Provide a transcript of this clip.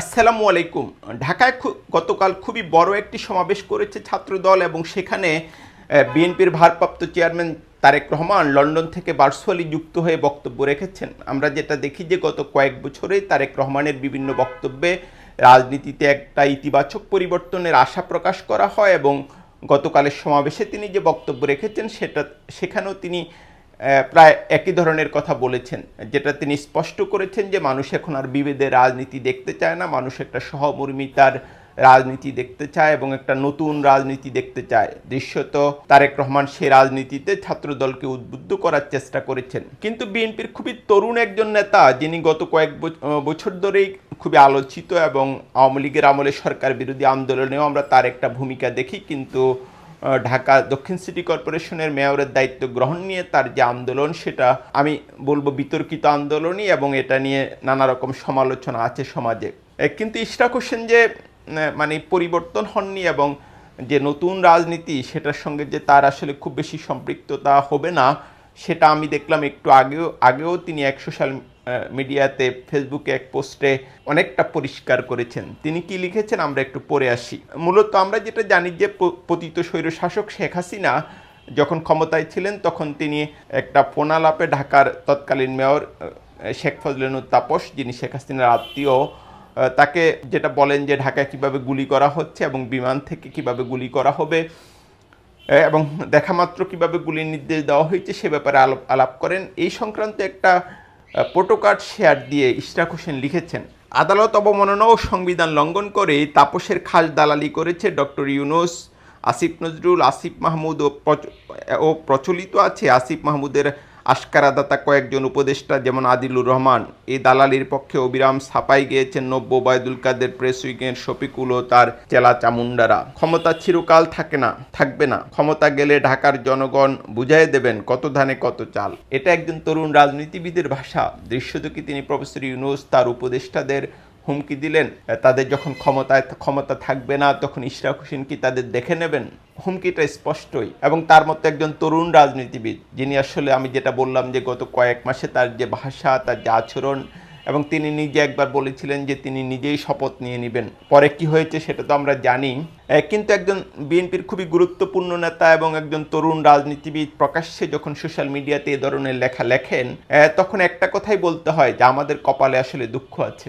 আসসালামু আলাইকুম। ঢাকায় গতকাল খুবই বড় একটি সমাবেশ করেছে ছাত্রদল এবং সেখানে বিএনপির ভারপ্রাপ্ত চেয়ারম্যান তারেক রহমান লন্ডন থেকে ভার্চুয়ালি যুক্ত হয়ে বক্তব্য রেখেছেন। আমরা যেটা দেখি যে গত কয়েক বছরে তারেক রহমানের বিভিন্ন বক্তব্যে রাজনীতিতে একটা ইতিবাচক পরিবর্তনের আশা প্রকাশ করা হয় এবং গতকালের সমাবেশে তিনি যে বক্তব্য রেখেছেন সেটা সেখানেও তিনি প্রায় একই ধরনের কথা বলেছেন, যেটা তিনি স্পষ্ট করেছেন যে মানুষ এখন আর বিভেদের রাজনীতি দেখতে চায় না, মানুষ একটা সহমর্মিতার রাজনীতি দেখতে চায় এবং একটা নতুন রাজনীতি দেখতে চায়। দৃশ্যত তারেক রহমান সে রাজনীতিতে ছাত্রদলকে উদ্বুদ্ধ করার চেষ্টা করেছেন। কিন্তু বিএনপির খুবই তরুণ একজন নেতা, যিনি গত কয়েক বছ- বছর ধরেই খুবই আলোচিত এবং আওয়ামী লীগের আমলে সরকার বিরোধী আন্দোলনেও আমরা তার একটা ভূমিকা দেখি, কিন্তু ঢাকা দক্ষিণ সিটি কর্পোরেশনের মেয়রের দায়িত্ব গ্রহণ নিয়ে তার যে আন্দোলন, সেটা আমি বলব বিতর্কিত আন্দোলনই এবং এটা নিয়ে নানা রকম সমালোচনা আছে সমাজে। কিন্তু ইশরাক হোসেন যে মানে পরিবর্তন হননি এবং যে নতুন রাজনীতি, সেটার সঙ্গে যে তার আসলে খুব বেশি সম্পৃক্ততা হবে না, সেটা আমি দেখলাম একটু আগেও আগেও তিনি এক সোশ্যাল মিডিয়াতে ফেসবুকে এক পোস্টে অনেকটা পরিষ্কার করেছেন। তিনি কি লিখেছেন আমরা একটু পড়ে আসি। মূলত আমরা যেটা জানি যে পতিত স্বৈরশাসক শেখ হাসিনা যখন ক্ষমতায় ছিলেন তখন তিনি একটা ফোনালাপে ঢাকার তৎকালীন মেয়র শেখ ফজলেনুর তাপস, যিনি শেখ হাসিনার আত্মীয় তাকে যেটা বলেন যে ঢাকায় কীভাবে গুলি করা হচ্ছে এবং বিমান থেকে কীভাবে গুলি করা হবে এবং দেখা মাত্র কীভাবে গুলির নির্দেশ দেওয়া হয়েছে সে ব্যাপারে আলাপ আলাপ করেন। এই সংক্রান্ত একটা পোটোকার্ড শেয়ার দিয়ে ইশরাক হোসেন লিখেছেন, আদালত অবমাননা ও সংবিধান লঙ্ঘন করে তাপসের খাস দালালি করেছে ডক্টর ইউনুস, আসিফ নজরুল, আসিফ মাহমুদ ও ও প্রচলিত আছে আসিফ মাহমুদের আশকারাদাতা কয়েকজন উপদেষ্টা যেমন আদিলুর রহমান এই দালালির পক্ষে অবিরাম ছাপাই গিয়েছেন নব্য ওবায়দুল কাদের প্রেস উইকের শফিকুল ও তার চেলা চামুন্ডারা। ক্ষমতা চিরকাল থাকে না, থাকবে না। ক্ষমতা গেলে ঢাকার জনগণ বুঝাই দেবেন কত ধানে কত চাল। এটা একজন তরুণ রাজনীতিবিদের ভাষা। দৃশ্যত কি তিনি প্রফেসর ইউনুস তার উপদেষ্টাদের হুমকি দিলেন। তাদের যখন ক্ষমতায়, ক্ষমতা থাকবে না, তখন ইশরাক হোসেন কি তাদের দেখে নেবেন? হুমকিটা স্পষ্টই এবং তার মতো একজন তরুণ রাজনীতিবিদ, যিনি আসলে আমি যেটা বললাম যে গত কয়েক মাসে তার যে ভাষা, তার যে আচরণ এবং তিনি নিজে একবার বলেছিলেন যে তিনি নিজেই শপথ নিয়ে নেবেন। পরে কি হয়েছে সেটা তো আমরা জানি। কিন্তু একজন বিএনপির খুবই গুরুত্বপূর্ণ নেতা এবং একজন তরুণ রাজনীতিবিদ প্রকাশ্যে যখন সোশ্যাল মিডিয়াতে এ ধরনের লেখা লেখেন তখন একটা কথাই বলতে হয় যে আমাদের কপালে আসলে দুঃখ আছে।